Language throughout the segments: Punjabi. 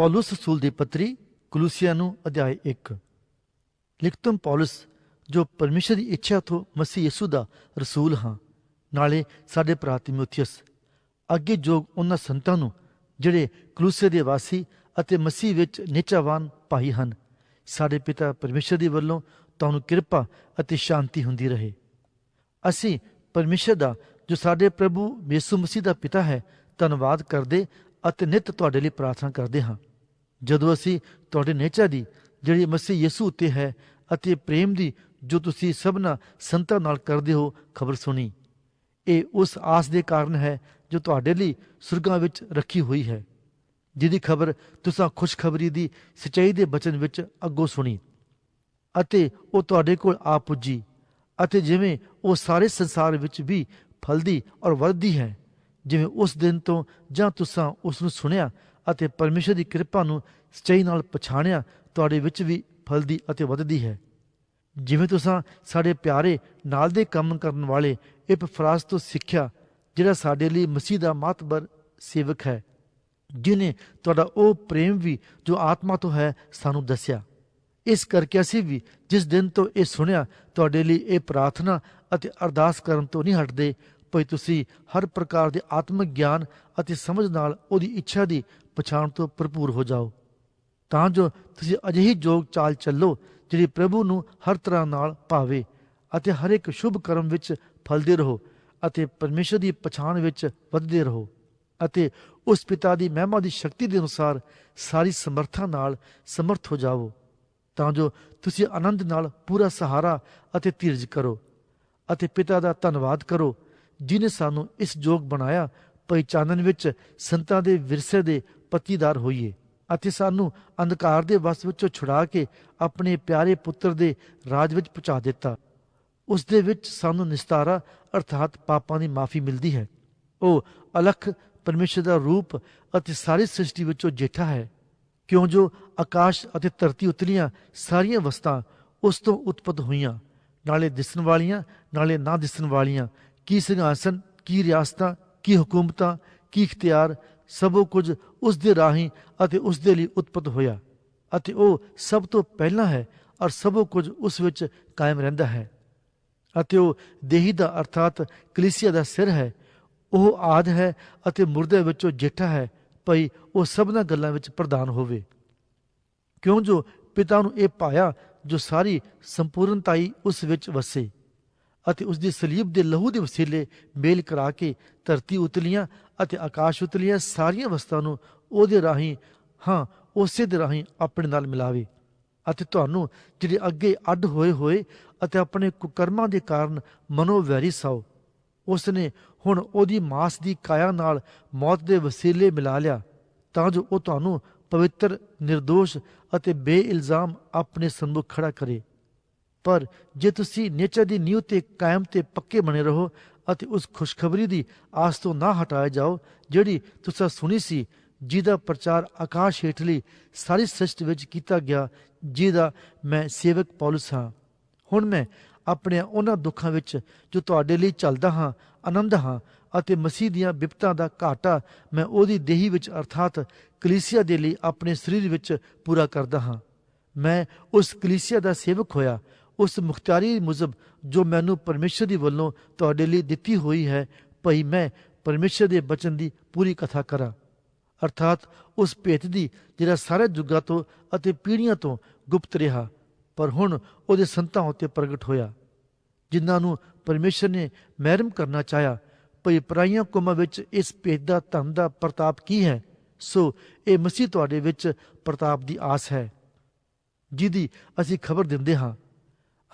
ਪੌਲਸ ਰਸੂਲ ਦੀ ਪੱਤਰੀ ਕੁਲੂਸੀਆ ਨੂੰ ਅਧਿਆਇ 1 ਲਿਖਤਮ ਪੌਲਸ ਜੋ ਪਰਮੇਸ਼ਰ ਦੀ ਇੱਛਾ ਤੋਂ ਮਸੀਹ ਯਿਸੂ ਦਾ ਰਸੂਲ ਹਾਂ ਨਾਲੇ ਸਾਡੇ ਭਰਾ ਤਿਮੋਥੀਅਸ ਅੱਗੇ ਜੋਗ ਉਹਨਾਂ ਸੰਤਾਂ ਨੂੰ ਜਿਹੜੇ ਕਲੂਸੇ ਦੇ ਵਾਸੀ ਅਤੇ ਮਸੀਹ ਵਿੱਚ ਨਿਚਾਵਾਨ ਭਾਈ ਹਨ ਸਾਡੇ ਪਿਤਾ ਪਰਮੇਸ਼ਰ ਦੀ ਵੱਲੋਂ ਤੁਹਾਨੂੰ ਕਿਰਪਾ ਅਤੇ ਸ਼ਾਂਤੀ ਹੁੰਦੀ ਰਹੇ ਅਸੀਂ ਪਰਮੇਸ਼ਰ ਦਾ ਜੋ ਸਾਡੇ ਪ੍ਰਭੂ ਯਿਸੂ ਮਸੀਹ ਦਾ ਪਿਤਾ ਹੈ ਧੰਨਵਾਦ ਕਰਦੇ ਅਤੇ ਨਿਤ ਤੁਹਾਡੇ ਲਈ ਪ੍ਰਾਰਥਨਾ ਕਰਦੇ ਹਾਂ ਜਦੋਂ ਅਸੀਂ ਤੁਹਾਡੇ ਨੇਚਰ ਦੀ, ਜਿਹੜੀ ਮਸੀਹ ਯਿਸੂ ਉੱਤੇ ਹੈ ਅਤੇ ਪ੍ਰੇਮ ਦੀ, ਜੋ ਤੁਸੀਂ ਸਭਨਾ ਸੰਤਾਂ ਨਾਲ ਕਰਦੇ ਹੋ, ਖਬਰ ਸੁਣੀ, ਇਹ ਉਸ ਆਸ ਦੇ ਕਾਰਨ ਹੈ ਜੋ ਤੁਹਾਡੇ ਲਈ ਸੁਰਗਾਂ ਵਿੱਚ ਰੱਖੀ ਹੋਈ ਹੈ, ਜਿਹਦੀ ਖਬਰ ਤੁਸੀਂ ਖੁਸ਼ਖਬਰੀ ਦੀ ਸਚਾਈ ਦੇ ਬਚਨ ਵਿੱਚ ਅੱਗੋਂ ਸੁਣੀ, ਅਤੇ ਉਹ ਤੁਹਾਡੇ ਕੋਲ ਆ ਪੁੱਜੀ, ਅਤੇ ਜਿਵੇਂ ਉਹ ਸਾਰੇ ਸੰਸਾਰ ਵਿੱਚ ਵੀ ਫਲਦੀ ਔਰ ਵੱਧਦੀ ਹੈ, ਜਿਵੇਂ ਉਸ ਦਿਨ ਤੋਂ ਜਾਂ ਤੁਸੀਂ ਉਸ ਨੂੰ ਸੁਣਿਆ ਅਤੇ ਪਰਮੇਸ਼ਰ ਦੀ ਕਿਰਪਾ ਨੂੰ ਸਚਾਈ ਨਾਲ ਪਛਾਣਿਆ, ਤੁਹਾਡੇ ਵਿੱਚ ਵੀ ਫਲਦੀ ਅਤੇ ਵੱਧਦੀ ਹੈ। ਜਿਵੇਂ ਤੁਸੀਂ ਸਾਡੇ ਪਿਆਰੇ ਨਾਲ ਦੇ ਕੰਮ ਕਰਨ ਵਾਲੇ ਇਪਫਰਾਸ ਤੋਂ ਸਿੱਖਿਆ, ਜਿਹੜਾ ਸਾਡੇ ਲਈ ਮਸੀਹ ਦਾ ਮਾਤਬਰ ਸੇਵਕ ਹੈ, ਜਿਨੇ ਤੁਹਾਡਾ ਉਹ ਪ੍ਰੇਮ ਵੀ ਜੋ ਆਤਮਾ ਤੋਂ ਹੈ ਸਾਨੂੰ ਦੱਸਿਆ। ਇਸ ਕਰਕੇ ਅਸੀਂ ਵੀ ਜਿਸ ਦਿਨ ਤੋਂ ਇਹ ਸੁਣਿਆ, ਤੁਹਾਡੇ ਲਈ ਇਹ ਪ੍ਰਾਰਥਨਾ ਅਤੇ ਅਰਦਾਸ ਕਰਨ ਤੋਂ ਨਹੀਂ ਹਟਦੇ ਭਈ ਤੁਸੀਂ ਹਰ ਪ੍ਰਕਾਰ ਦੇ ਆਤਮਿਕ ਗਿਆਨ ਅਤੇ ਸਮਝ ਨਾਲ ਉਹਦੀ ਇੱਛਾ ਦੀ ਪਛਾਣ ਤੋਂ ਭਰਪੂਰ ਹੋ ਜਾਓ। ਤਾਂ ਜੋ ਤੁਸੀਂ ਅਜਿਹੀ ਜੋਗ ਚਾਲ ਚੱਲੋ ਜਿਹੜੀ ਪ੍ਰਭੂ ਨੂੰ ਹਰ ਤਰ੍ਹਾਂ ਨਾਲ ਭਾਵੇ ਅਤੇ ਹਰ ਇੱਕ ਸ਼ੁਭ ਕਰਮ ਵਿੱਚ ਫਲਦੇ ਰਹੋ ਅਤੇ ਪਰਮੇਸ਼ਰ ਦੀ ਪਛਾਣ ਵਿੱਚ ਵੱਧਦੇ ਰਹੋ ਅਤੇ ਉਸ ਪਿਤਾ ਦੀ ਮਹਿਮਾ ਦੀ ਸ਼ਕਤੀ ਦੇ ਅਨੁਸਾਰ ਸਾਰੀ ਸਮਰੱਥਾ ਨਾਲ ਸਮਰਥ ਹੋ ਜਾਵੋ। ਤਾਂ ਜੋ ਤੁਸੀਂ ਆਨੰਦ ਨਾਲ ਪੂਰਾ ਸਹਾਰਾ ਅਤੇ ਧੀਰਜ ਕਰੋ ਅਤੇ ਪਿਤਾ ਦਾ ਧੰਨਵਾਦ ਕਰੋ ਜਿਨੇ ਸਾਨੂੰ ਇਸ ਜੋਗ ਬਣਾਇਆ ਪਹਿਚਾਨਣ ਵਿੱਚ ਸੰਤਾਂ ਦੇ ਵਿਰਸੇ ਦੇ ਪਤੀਦਾਰ ਹੋਈਏ ਅਤੇ ਸਾਨੂੰ ਅੰਧਕਾਰ ਦੇ ਵਸ ਵਿੱਚੋਂ ਛੁਡਾ ਕੇ ਆਪਣੇ ਪਿਆਰੇ ਪੁੱਤਰ ਦੇ ਰਾਜ ਵਿੱਚ ਪਹੁੰਚਾ ਦਿੱਤਾ। ਉਸ ਦੇ ਵਿੱਚ ਸਾਨੂੰ ਨਿਸਤਾਰਾ, ਅਰਥਾਤ ਪਾਪਾਂ ਦੀ ਮਾਫੀ ਮਿਲਦੀ ਹੈ। ਉਹ ਅਲਖ ਪਰਮੇਸ਼ਰ ਦਾ ਰੂਪ ਅਤੇ ਸਾਰੀ ਸ੍ਰਿਸ਼ਟੀ ਵਿੱਚੋਂ ਜੇਠਾ ਹੈ। ਕਿਉਂ ਜੋ ਆਕਾਸ਼ ਅਤੇ ਧਰਤੀ ਉਤਲੀਆਂ ਸਾਰੀਆਂ ਵਸਤਾਂ ਉਸ ਤੋਂ ਉਤਪਤ ਹੋਈਆਂ, ਨਾਲੇ ਦਿਸਣ ਵਾਲੀਆਂ, ਨਾਲੇ ਨਾ ਦਿਸਣ ਵਾਲੀਆਂ ਕੀ ਸਿੰਘਾਸਨ, ਕੀ ਰਿਆਸਤਾਂ, ਕੀ ਹਕੂਮਤਾਂ, ਕੀ ਇਖਤਿਆਰ, ਸਭ ਕੁਝ ਉਸ ਦੇ ਰਾਹੀਂ ਅਤੇ ਉਸ ਦੇ ਲਈ ਉਤਪਤ ਹੋਇਆ ਅਤੇ ਉਹ ਸਭ ਤੋਂ ਪਹਿਲਾਂ ਹੈ ਔਰ ਸਭ ਕੁਝ ਉਸ ਵਿੱਚ ਕਾਇਮ ਰਹਿੰਦਾ ਹੈ। ਅਤੇ ਉਹ ਦੇਹੀ ਦਾ ਅਰਥਾਤ ਕਲੀਸਿਆ ਦਾ ਸਿਰ ਹੈ, ਉਹ ਆਦ ਹੈ ਅਤੇ ਮੁਰਦੇ ਵਿੱਚੋਂ ਜੇਠਾ ਹੈ, ਭਈ ਉਹ ਸਭਨਾ ਗੱਲਾਂ ਵਿੱਚ ਪ੍ਰਦਾਨ ਹੋਵੇ। ਕਿਉਂ ਜੋ ਪਿਤਾ ਨੂੰ ਇਹ ਪਾਇਆ ਜੋ ਸਾਰੀ ਸੰਪੂਰਨਤਾਈ ਉਸ ਵਿੱਚ ਵਸੇ। ਅਤੇ ਉਸ ਦੀ ਸਲੀਬ ਦੇ ਲਹੂ ਦੇ ਵਸੀਲੇ ਮੇਲ ਕਰਾ ਕੇ ਧਰਤੀ ਉਤਲੀਆਂ ਅਤੇ ਆਕਾਸ਼ ਉਤਲੀਆਂ ਸਾਰੀਆਂ ਵਸਤਾਂ ਨੂੰ ਉਹਦੇ ਰਾਹੀਂ, ਹਾਂ, ਉਸੇ ਦੇ ਰਾਹੀਂ ਆਪਣੇ ਨਾਲ ਮਿਲਾਵੇ ਅਤੇ ਤੁਹਾਨੂੰ ਜਿਹੜੇ ਅੱਗੇ ਅੱਡ ਹੋਏ ਹੋਏ ਅਤੇ ਆਪਣੇ ਕੁਕਰਮਾਂ ਦੇ ਕਾਰਨ ਮਨੋਵੈਰੀ ਸਾਓ। ਉਸ ਨੇ ਹੁਣ ਉਹਦੀ ਮਾਸ ਦੀ ਕਾਇਆ ਨਾਲ ਮੌਤ ਦੇ ਵਸੀਲੇ ਮਿਲਾ ਲਿਆ ਤਾਂ ਜੋ ਉਹ ਤੁਹਾਨੂੰ ਪਵਿੱਤਰ નિર્ਦੋਸ਼ ਅਤੇ ਬੇਇਲਜ਼ਾਮ ਆਪਣੇ ਸੰਮੁਖ ਖੜਾ ਕਰੇ। ਪਰ ਜੇ ਤੁਸੀਂ ਨੇਚਰ ਦੀ ਨੀਂਹ ਤੇ ਕਾਇਮ ਤੇ ਪੱਕੇ ਬਣੇ ਰਹੋ ਅਤੇ ਉਸ ਖੁਸ਼ਖਬਰੀ ਦੀ ਆਸ ਤੋਂ ਨਾ ਹਟਾਏ ਜਾਓ, ਜਿਹੜੀ ਤੁਸੀਂ ਸੁਣੀ ਸੀ, ਜਿਹਦਾ ਪ੍ਰਚਾਰ ਆਕਾਸ਼ ਹੇਠਲੀ ਸਾਰੀ ਸ੍ਰਿਸ਼ਟ ਵਿੱਚ ਕੀਤਾ ਗਿਆ, ਜਿਹਦਾ ਮੈਂ ਸੇਵਕ ਪੌਲਸ ਹਾਂ। ਹੁਣ ਮੈਂ ਆਪਣੇ ਉਹਨਾਂ ਦੁੱਖਾਂ ਵਿੱਚ ਜੋ ਤੁਹਾਡੇ ਲਈ ਚੱਲਦਾ ਹਾਂ, ਆਨੰਦ ਹਾਂ ਅਤੇ ਮਸੀਹ ਦੀਆਂ ਵਿਪਤਾਂ ਦਾ ਘਾਟਾ ਮੈਂ ਉਹਦੀ ਦੇਹੀ ਵਿੱਚ ਅਰਥਾਤ ਕਲੀਸਿਆ ਦੇ ਲਈ ਆਪਣੇ ਸਰੀਰ ਵਿੱਚ ਪੂਰਾ ਕਰਦਾ ਹਾਂ। ਮੈਂ ਉਸ ਕਲੀਸਿਆ ਦਾ ਸੇਵਕ ਹੋਇਆ ਉਸ ਮੁਖਤਿਆਰੀ ਮੁਜਬ ਜੋ ਮੈਨੂੰ ਪਰਮੇਸ਼ਰ ਦੀ ਵੱਲੋਂ ਤੁਹਾਡੇ ਲਈ ਦਿੱਤੀ ਹੋਈ ਹੈ, ਭਈ ਮੈਂ ਪਰਮੇਸ਼ਰ ਦੇ ਬਚਨ ਦੀ ਪੂਰੀ ਕਥਾ ਕਰਾਂ। ਅਰਥਾਤ ਉਸ ਭੇਤ ਦੀ ਜਿਹੜਾ ਸਾਰੇ ਯੁੱਗਾਂ ਤੋਂ ਅਤੇ ਪੀੜ੍ਹੀਆਂ ਤੋਂ ਗੁਪਤ ਰਿਹਾ, ਪਰ ਹੁਣ ਉਹਦੇ ਸੰਤਾਂ ਉੱਤੇ ਪ੍ਰਗਟ ਹੋਇਆ। ਜਿਨ੍ਹਾਂ ਨੂੰ ਪਰਮੇਸ਼ਰ ਨੇ ਮਹਿਰਮ ਕਰਨਾ ਚਾਹਿਆ, ਭਈ ਪਰਾਈਆਂ ਕੌਮਾਂ ਵਿੱਚ ਇਸ ਭੇਦ ਦਾ ਧਨ ਦਾ ਪ੍ਰਤਾਪ ਕੀ ਹੈ, ਸੋ ਇਹ ਮਸੀਹ ਤੁਹਾਡੇ ਵਿੱਚ ਪ੍ਰਤਾਪ ਦੀ ਆਸ ਹੈ, ਜਿਹਦੀ ਅਸੀਂ ਖਬਰ ਦਿੰਦੇ ਹਾਂ।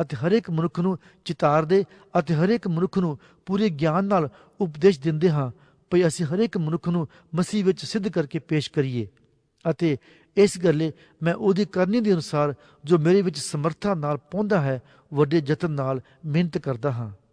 ਅਤੇ ਹਰੇਕ ਮਨੁੱਖ ਨੂੰ ਚਿਤਾਰਦੇ ਅਤੇ ਹਰੇਕ ਮਨੁੱਖ ਨੂੰ ਪੂਰੇ ਗਿਆਨ ਨਾਲ ਉਪਦੇਸ਼ ਦਿੰਦੇ ਹਾਂ, ਭਈ ਅਸੀਂ ਹਰੇਕ ਮਨੁੱਖ ਨੂੰ ਮਸੀਹ ਵਿੱਚ ਸਿੱਧ ਕਰਕੇ ਪੇਸ਼ ਕਰੀਏ। ਅਤੇ ਇਸ ਗੱਲੇ ਮੈਂ ਉਹਦੀ ਕਰਨੀ ਦੇ ਅਨੁਸਾਰ ਜੋ ਮੇਰੇ ਵਿੱਚ ਸਮਰੱਥਾ ਨਾਲ ਪਹੁੰਚਦਾ ਹੈ, ਵੱਡੇ ਯਤਨ ਨਾਲ ਮਿਹਨਤ ਕਰਦਾ ਹਾਂ।